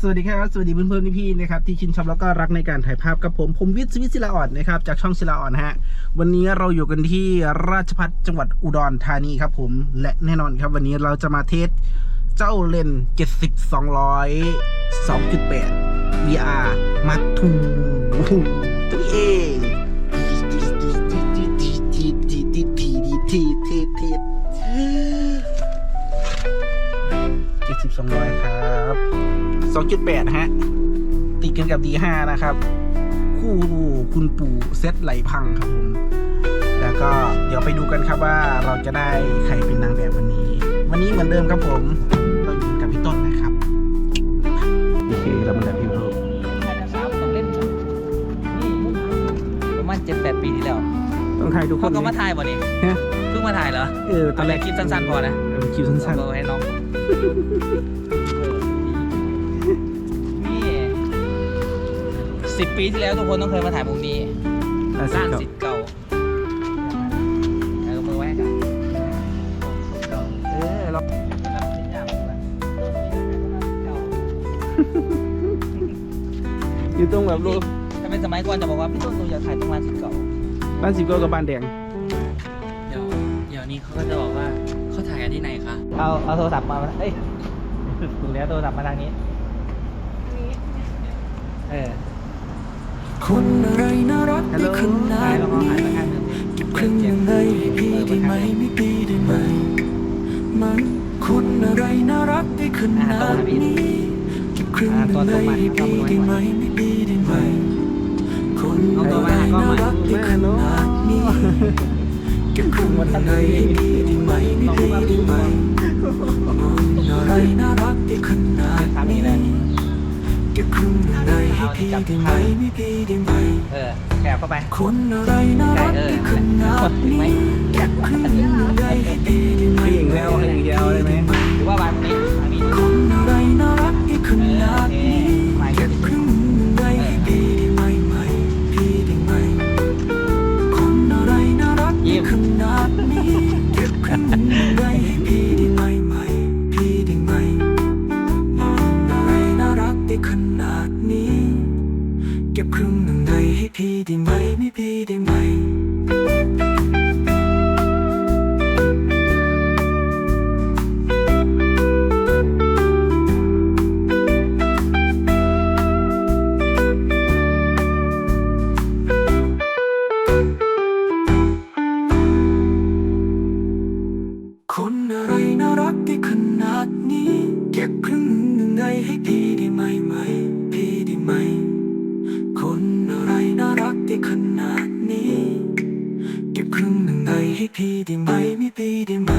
สวัสดีครับ สวัสดีเพื่อนๆพี่ๆนะครับที่ชินชอบแล้วก็รักในการถ่ายภาพกับผมผมวิทย์สวิทย์ศิลาอ่อนนะครับจากช่องศิลาอ่อนฮะวันนี้เราอยู่กันที่ราชพัฒจังหวัดอุดรธานีครับผมและแน่นอนครับวันนี้เราจะมาเทสเจ้าเลนส์70 200 2.8 VR Mark II ตัวเอง 2.8ฮะ ติดกันกับ D5 นะครับ คู่คุณปู่เซตไหลพังครับผม แล้วก็เดี๋ยวไปดูกันครับว่าเราจะได้ใครเป็นนางแบบวันนี้ วันนี้เหมือนเดิมครับผมเราอยู่กับพี่ต้นนะครับ โอเคเรามาแบบพี่โรถ่ายนะครับต้องเล่นนี่ประมาณเจ็ดแปดปีที่แล้ว ต้องถ่ายทุกคเขานก็มาไหมถ่ายบ่นี่ฮะเพิ่งมาถ่ายเหรอเออตอเอานแรแบกบคลิปสั้นๆพอนะเออคลิปสั้นเอาให้น้อง สิบปีที่แล้วทุกคนต้องเคยมาถ่ายมุมนี้ๆอะร้านสิสิบทธิ์เก่าเอามือไว้กันเก่าเออเราแบบสิทธิ์ยากมากเก่าอยู่ตรงแบบรูปถ้าเป็นสมัยก่อนจะบอกว่าพี่ต้นหนูอยากถ่ายตรงร้านสิทธิ์เก่าบ้านสิบเก้ากับบ้านแดงเดี๋ยวเดี๋ยวนี้เขาก็จะบอกว่าเขาถ่ายกันที่ไหนคะเอาเอาโทรศัพท์มาเอ้ยถูกแล้วโทรศัพท์มาทางนี้เออ คนอะไรน่ารักได้ขนาดนี้เก็บครึ่งยังไงพี่ได้ไหมไม่พี่ได้ไหม มันคนอะไรน่ารักได้ขนาดนี้เก็บครึ่งยังไงพี่ได้ไหมไม่พี่ได้ไหม คนอะไรน่ารักได้ขนาดนี้เก็บครึ่งยังไงให้พี่ได้ไหมไม่พี่ได้ไหมคนอะไรน่ารักได้ขนาดนี้เก็บครึ่งยังไง พี่ได้ไหมไม่พี่ได้ไหมเออแกะเข้าไป คนอะไรน่ารักได้ขนาดนี้แก็บครึ่งได้ให้ดีได้ไหมให้อย่างเดียวให้อย่างเดียวได้ไหมหรือว่าวางตรงนี้ทางนี้คนอะไรน่ารักได้ขนาดนี้ ได้ขนาดนี้ เก็บครึ่งหนึ่งในให้พี่ได้ไหมไม่พี่ได้ไหม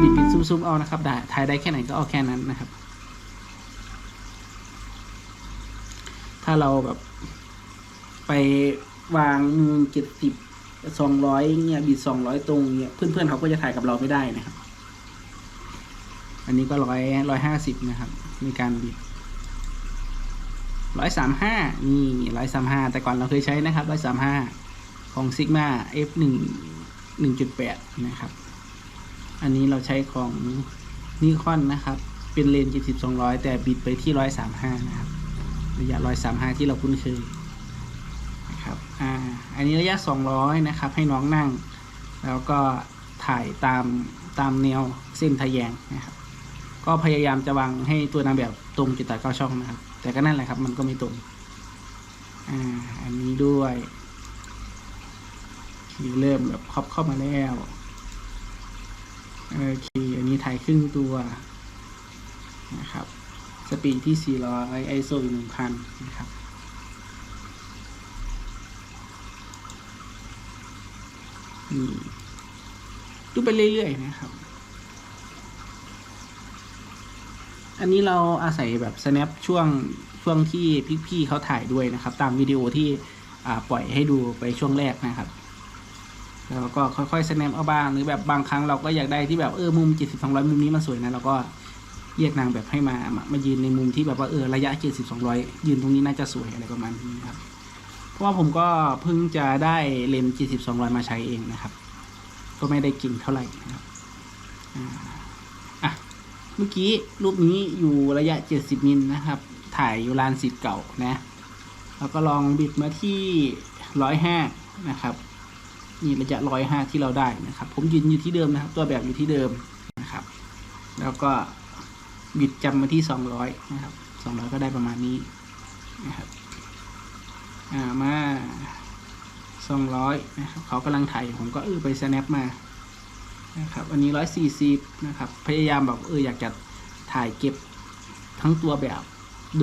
บิดบิดซุ่มๆเอานะครับได้ถ่ายได้แค่ไหนก็เอาแค่นั้นนะครับ ถ้าเราแบบ ไปวางเจ็ดสิบสองร้อยเนี่ยบิดสองร้อยตรงเนี่ยเพื่อนๆเขาก็จะถ่ายกับเราไม่ได้นะครับ อันนี้ก็ร้อยร้อยห้าสิบนะครับในการบิดร้อยสามห้านี่ร้อยสามห้าแต่ก่อนเราเคยใช้นะครับร้อยสามห้าของซิกมา F หนึ่งหนึ่งจุดแปดนะครับ อันนี้เราใช้ของนิคอนนะครับ เป็นเลนเจ็ดส์70 200แต่บิดไปที่135นะครับ ระยะ135ที่เราคุ้นเคยนะครับอ่าอันนี้ระยะ200นะครับ ให้น้องนั่ง แล้วก็ถ่ายตามตามแนวเส้นทะแยงนะครับ ก็พยายามจะวางให้ตัวนางแบบตรงจุดตัดเข้าช่องนะครับ แต่ก็นั่นแหละครับ มันก็ไม่ตรงอ่าอันนี้ด้วยคือเริ่มแบบครอบเข้ามาแล้วโอเคอันนี้ถ่ายครึ่งตัวนะครับ สปีดที่ 400 ISO อีก1000 นะครับนี่ดูไปเรื่อย ๆ นะครับ อันนี้เราอาศัยแบบ snap ช่วงช่วงที่พี่ ๆเขาถ่ายด้วยนะครับ ตามวิดีโอที่ปล่อยให้ดูไปช่วงแรกนะครับแล้วก็ค่อยๆ snap เอาบ้าง หรือแบบบางครั้งเราก็อยากได้ที่แบบเออมุม 70 200 มุมนี้มันสวยนะเราก็ เรียกนางแบบให้มามามายืนในมุมที่แบบว่าเออระยะ70 200ยืนตรงนี้น่าจะสวยอะไรประมาณนี้ครับเพราะว่าผมก็เพิ่งจะได้เลนส์70 200มาใช้เองนะครับ ก็ไม่ได้เก่งเท่าไหร่นะครับอะเมื่อกี้รูปนี้อยู่ระยะ70มิลนะครับ ถ่ายอยู่ลานสิทธิ์เก่านะแล้วก็ลองบิดมาที่ร้อยห้านะครับนี่ระยะร้อยห้าที่เราได้นะครับ ผมยืนอยู่ที่เดิมนะครับ ตัวแบบอยู่ที่เดิมนะครับ แล้วก็ บิดจำมาที่สองร้อยนะครับสองร้อยก็ได้ประมาณนี้นะครับอ่ามาสองร้อยนะครับเขากำลังถ่ายผมก็เออไป snap มานะครับอันนี้ร้อยสี่สิบนะครับ พยายามแบบเอออยากจะถ่ายเก็บทั้งตัวแบบ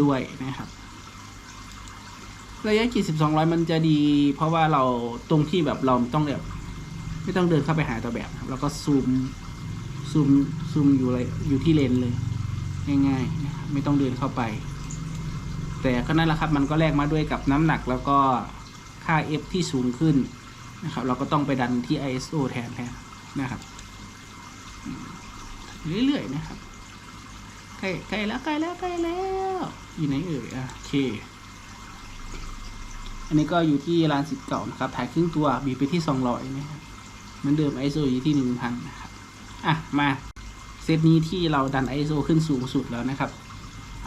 ด้วยนะครับ ระยะกี่สิบสองร้อยมันจะดี เพราะว่าเราตรงที่แบบเราต้องแบบไม่ต้องเดินเข้าไปหาตัวแบบครับแล้วก็ซูมซูมซูมอยู่เลยอยู่ที่เลนเลย ง่ายๆนะครับไม่ต้องเดินเข้าไป แต่ก็นั่นแหละครับมันก็แลกมาด้วยกับน้ำหนักแล้วก็ค่า F ที่สูงขึ้นนะครับเราก็ต้องไปดันที่ ISO แทนแทนนะครับ เรื่อยๆนะครับใกล้ใกล้แล้วใกล้แล้วใกล้แล้วอยู่ไหนเอ่ยอะโอเค อันนี้ก็อยู่ที่ร้านสิทธิ์เก่านะครับ ถ่ายครึ่งตัวบีไปที่สองร้อยนะครับเหมือนเดิม ISO อยู่ที่หนึ่งพันนะครับ อะ มา เซตนี้ที่เราดัน ISO ขึ้นสูงสุดแล้วนะครับ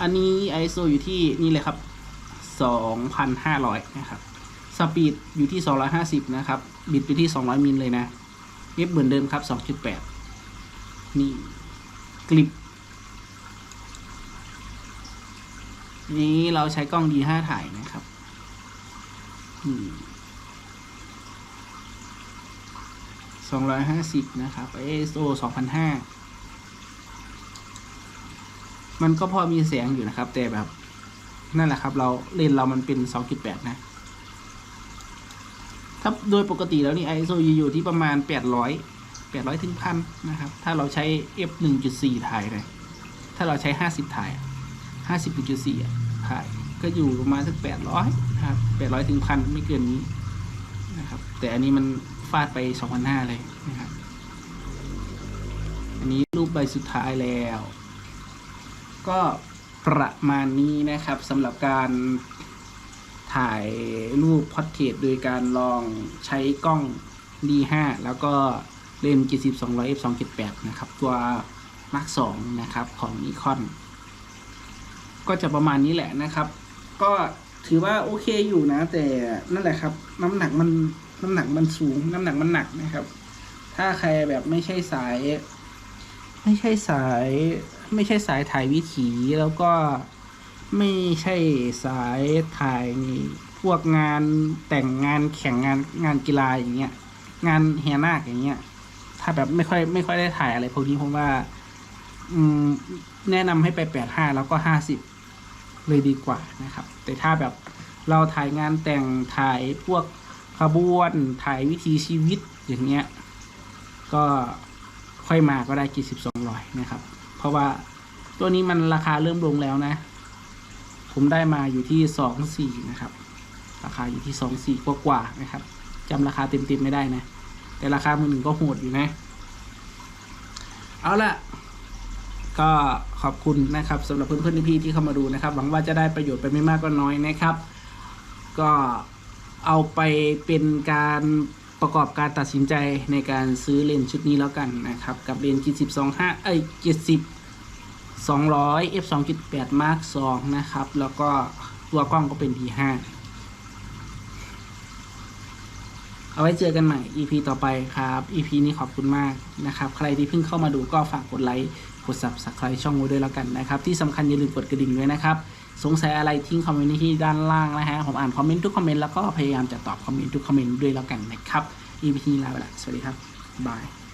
อันนี้ ISO อยู่ที่นี่เลยครับสองพันห้าร้อยนะครับ สปีดอยู่ที่สองร้อยห้าสิบนะครับ บิดไปที่สองร้อยมิลเลยนะ เอฟเหมือนเดิมครับสองจุดแปดนี่กลิปนี้เราใช้กล้อง D5 ถ่ายนะครับสองร้อยห้าสิบนะครับ ISO สองพันห้า มันก็พอมีแสงอยู่นะครับ แต่แบบ นั่นแหละครับ เราเลนเรามันเป็นสองจุดแปดนะ ถ้าโดยปกติแล้วนี่ ISO อยู่ที่ประมาณแปดร้อยแปดร้อยถึงพันนะครับ ถ้าเราใช้ f หนึ่งจุดสี่ถ่ายเลย ถ้าเราใช้ห้าสิบถ่ายห้าสิบจุดสี่ถ่าย ก็อยู่ประมาณสักแปดร้อยนะครับแปดร้อยถึงพันไม่เกินนี้นะครับ แต่อันนี้มันฟาดไปสองพันห้าเลยนะครับ อันนี้รูปใบสุดท้ายแล้ว ก็ประมาณนี้นะครับสำหรับการถ่ายรูปพอร์เทรตโดยการลองใช้กล้อง D5 แล้วก็เลนส์70 200 f 2.8นะครับ ตัว Mark 2นะครับของ Nikon ก็จะประมาณนี้แหละนะครับ ก็ถือว่าโอเคอยู่นะ แต่นั่นแหละครับ น้ำหนักมันน้ำหนักมันสูง น้ำหนักมันหนักนะครับ ถ้าใครแบบไม่ใช่สาย ไม่ใช่สาย ไม่ใช่สายถ่ายวิถีแล้วก็ไม่ใช่สายถ่ายพวกงานแต่งงานแข่งงานงานกีฬาอย่างเงี้ย งานแห่นาคอย่างเงี้ย ถ้าแบบไม่ค่อยไม่ค่อยได้ถ่ายอะไรพวกนี้ผมว่า อืม แนะนำให้ไปแปดห้าแล้วก็ห้าสิบเลยดีกว่านะครับ แต่ถ้าแบบเราถ่ายงานแต่งถ่ายพวกขบวนถ่ายวิถีชีวิตอย่างเงี้ย ก็ค่อยมาก็ได้กี่สิบสองร้อยนะครับ ราะว่าตัวนี้มันราคาเริ่มลงแล้วนะ ผมได้มาอยู่ที่สองสี่นะครับ ราคาอยู่ที่สองสี่กว่าๆนะครับจำราคาเต็มๆไม่ได้นะ แต่ราคามือหนึ่งก็โหดอยู่นะ เอาละก็ขอบคุณนะครับสำหรับเพื่อนๆพี่ๆที่เข้ามาดูนะครับ หวังว่าจะได้ประโยชน์ไปไม่มากก็น้อยนะครับ ก็เอาไปเป็นการ ประกอบการตัดสินใจในการซื้อเลนส์ชุดนี้แล้วกันนะครับ กับเลนส์ 70 25เอ้ย70 200 f 2.8 mark 2นะครับ แล้วก็ตัวกล้องก็เป็น D5 เอาไว้เจอกันใหม่ EP ต่อไปครับ EP นี้ขอบคุณมากนะครับ ใครที่เพิ่งเข้ามาดูก็ฝากกดไลค์ กด subscribe ช่องไว้ด้วยแล้วกันนะครับ ที่สำคัญอย่าลืมกดกระดิ่งด้วยนะครับ สงสัยอะไรทิ้งคอมเมนต์ที่ด้านล่างนะฮะ ผมอ่านคอมเมนต์ทุกคอมเมนต์แล้วก็พยายามจะตอบคอมเมนต์ทุกคอมเมนต์ด้วยแล้วกันนะครับ EP นี้ลาไปละสวัสดีครับบาย